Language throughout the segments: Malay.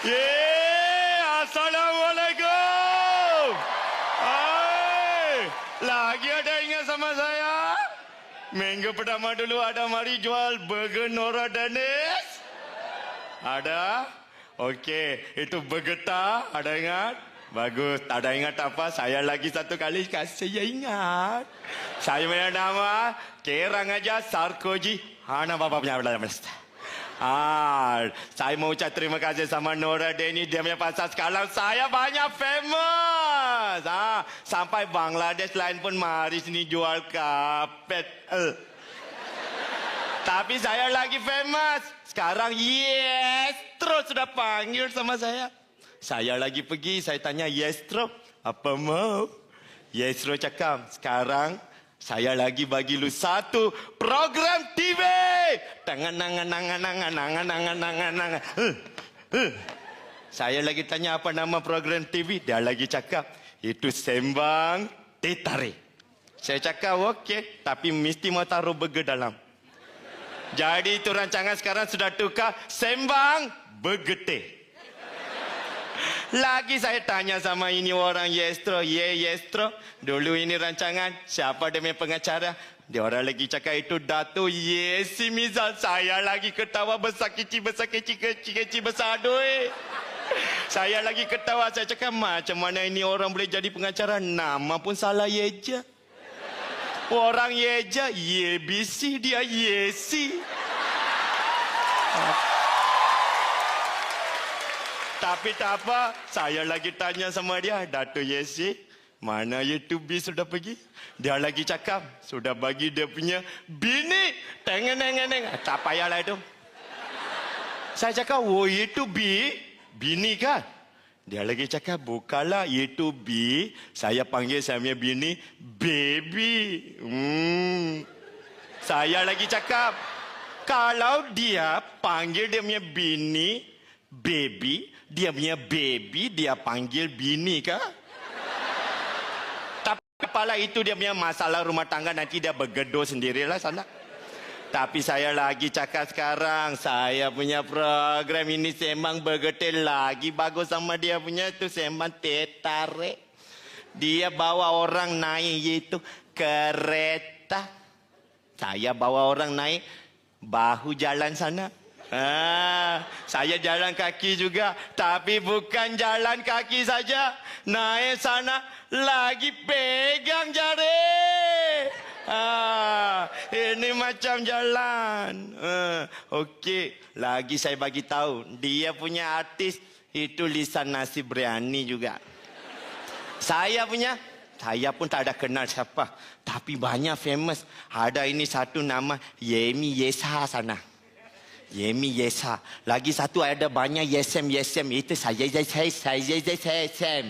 Yeay, Assalamualaikum. Hai, lagi ada ingat sama saya? Minggu pertama dulu ada mari jual burger Nora Danis. Ada? Okey, itu bergetar, ada ingat? Bagus, tak ada ingat apa, saya lagi satu kali kasih saya ingat. Saya punya nama, Kerang aja Sarkoji. Hana bapa punya belakang Ah, saya mau ucap terima kasih sama Nora Deni dia punya pasal sekarang saya banyak famous. Ah, sampai Bangladesh lain pun mari sini jual kapet. Eh. Tapi saya lagi famous. Sekarang yes, terus sudah panggil sama saya. Saya lagi pergi, saya tanya Yestro, apa mau? Yestro cakap, sekarang saya lagi bagi lu satu program TV. Tangan nangan nangan nangan nangan nangan nangan nangan. Huh, huh. Saya lagi tanya apa nama program TV, dia lagi cakap itu sembang tetarik. Saya cakap okey, tapi mesti mau taruh burger dalam. Jadi itu rancangan sekarang sudah tukar sembang bergetih. Lagi saya tanya sama ini orang Yestro, ye Yestro. Dulu ini rancangan, siapa punya pengacara? Dia orang lagi cakap itu Dato Yesi Mizal. Saya lagi ketawa besar kecil, besar kecil, kecil, kecil, besar doi. Saya lagi ketawa, saya cakap macam mana ini orang boleh jadi pengacara? Nama pun salah Yeja. Orang Yeja, YBC, dia Yesi. Tapi tak apa, saya lagi tanya sama dia, Dato' Yesi, mana YouTube sudah pergi? Dia lagi cakap, sudah bagi dia punya bini. Tengah, tengah. Tak payahlah itu. Saya cakap, oh B, bini kan? Dia lagi cakap, bukanlah itu B, saya panggil saya punya bini, baby. Hmm. Saya lagi cakap, kalau dia panggil dia punya bini, baby, dia punya baby, dia panggil bini kah? Tapi apalah itu dia punya masalah rumah tangga, nanti dia bergedo sendirilah sana. Tapi saya lagi cakap sekarang, saya punya program ini sembang bergetil lagi bagus sama dia punya itu sembang tetare. Dia bawa orang naik itu kereta. Saya bawa orang naik bahu jalan sana. Ah, saya jalan kaki juga, tapi bukan jalan kaki saja. Naik sana lagi pegang jari. Ah, ini macam jalan. Ah, Okey, lagi saya bagi tahu, dia punya artis itu lisan nasi biryani juga. Saya punya, saya pun tak ada kenal siapa. Tapi banyak famous. Ada ini satu nama Yemi Yesa sana. Yemi Yesa. Lagi satu ada banyak Yesem Yesem. Itu saya saya saya saya saya Yesem.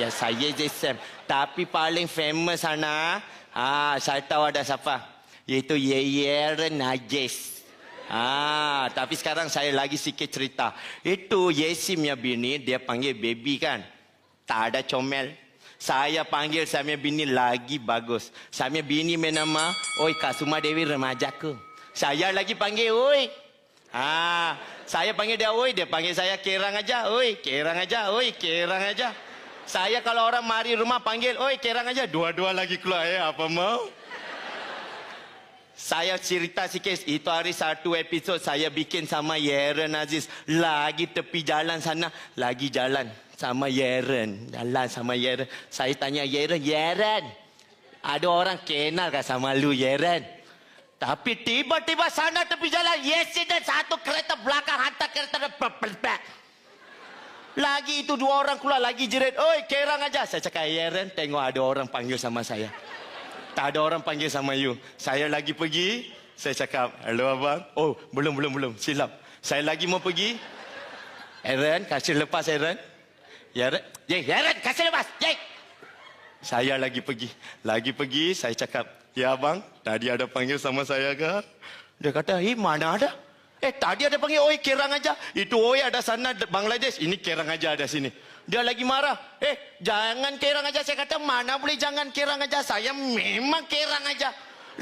Ya saya Yesem. Tapi paling famous sana. Ah, saya tahu ada siapa. Yaitu Yeyer Najis. Ah, tapi sekarang saya lagi sikit cerita. Itu Yesim ya bini, dia panggil baby kan. Tak ada comel. Saya panggil saya bini lagi bagus. Saya bini main nama, Oi Kasuma Dewi remajaku. Saya lagi panggil, Oi. Ah, saya panggil dia, Oi. Dia panggil saya kerang aja, Oi. Kerang aja, Oi. Kerang aja. Saya kalau orang mari rumah panggil, Oi kerang aja. Dua-dua lagi keluar ya, apa mau? Saya cerita sikit, itu hari satu episod saya bikin sama Yeren Aziz. Lagi tepi jalan sana, lagi jalan sama Yeren. Jalan sama Yeren. Saya tanya Yeren, Yeren, ada orang kenal kah sama lu Yeren? Tapi tiba-tiba sana tepi jalan, yes dan satu kereta belakang hantar kereta depan. Lagi itu dua orang keluar, lagi jerit, oi kerang aja. Saya cakap, Yeren, tengok ada orang panggil sama saya. Tak ada orang panggil sama you. Saya lagi pergi. Saya cakap, hello abang. Oh, belum, belum, belum. Silap. Saya lagi mau pergi. Aaron, kasih lepas Aaron. Aaron, Jay, Aaron, kasih lepas. Jay. Saya lagi pergi. Lagi pergi, saya cakap, ya abang, tadi ada panggil sama saya ke? Dia kata, eh mana ada? Eh tadi ada panggil, oi kerang aja. Itu oi ada sana Bangladesh. Ini kerang aja ada sini. Dia lagi marah. Eh, jangan kerang aja. Saya kata, mana boleh jangan kerang aja. Saya memang kerang aja.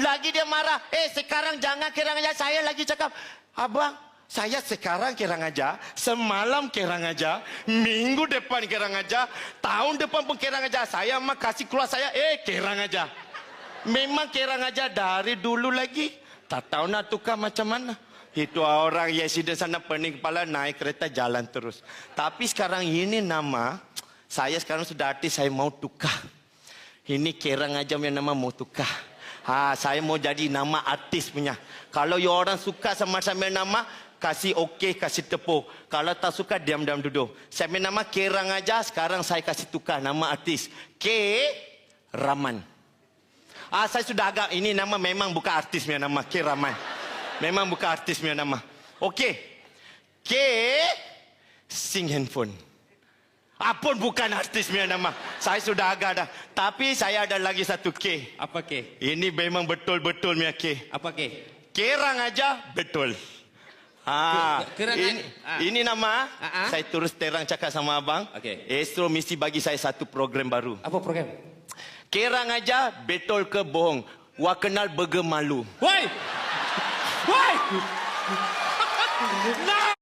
Lagi dia marah. Eh, sekarang jangan kerang aja. Saya lagi cakap, abang, Saya sekarang kira ngajar, semalam kira ngajar, minggu depan kira ngajar, tahun depan pun kira ngajar. Saya mah kasih keluar saya, eh kira ngajar. Memang kira ngajar dari dulu lagi. Tak tahu nak tukar macam mana. Itu orang sida sana pening kepala naik kereta jalan terus. Tapi sekarang ini nama, saya sekarang sudah artis, saya mau tukar. Ini kira ngajam yang nama mau tukar. Ha, saya mau jadi nama artis punya. Kalau you orang suka sama sama nama, kasih okey, kasih tepuk. Kalau tak suka, diam-diam duduk. Saya punya nama Kira aja, sekarang saya kasih tukar nama artis. K. Raman. Ah, saya sudah agak, ini nama memang bukan artis punya nama, K. Raman. Memang bukan artis punya nama. Okey. K. Sing handphone. Apun bukan artis punya nama. Saya sudah agak dah. Tapi saya ada lagi satu K. Apa ke? Ini memang betul-betul punya K. Apa ke? Kerang aja betul. Ha, Ke- kerangan- ini, ah. ini nama. Ah, ah. Saya terus terang cakap sama abang. Okey. Astro mesti bagi saya satu program baru. Apa program? Kerang aja betul ke bohong? Wah kenal burger malu. Woi! Woi! Nah!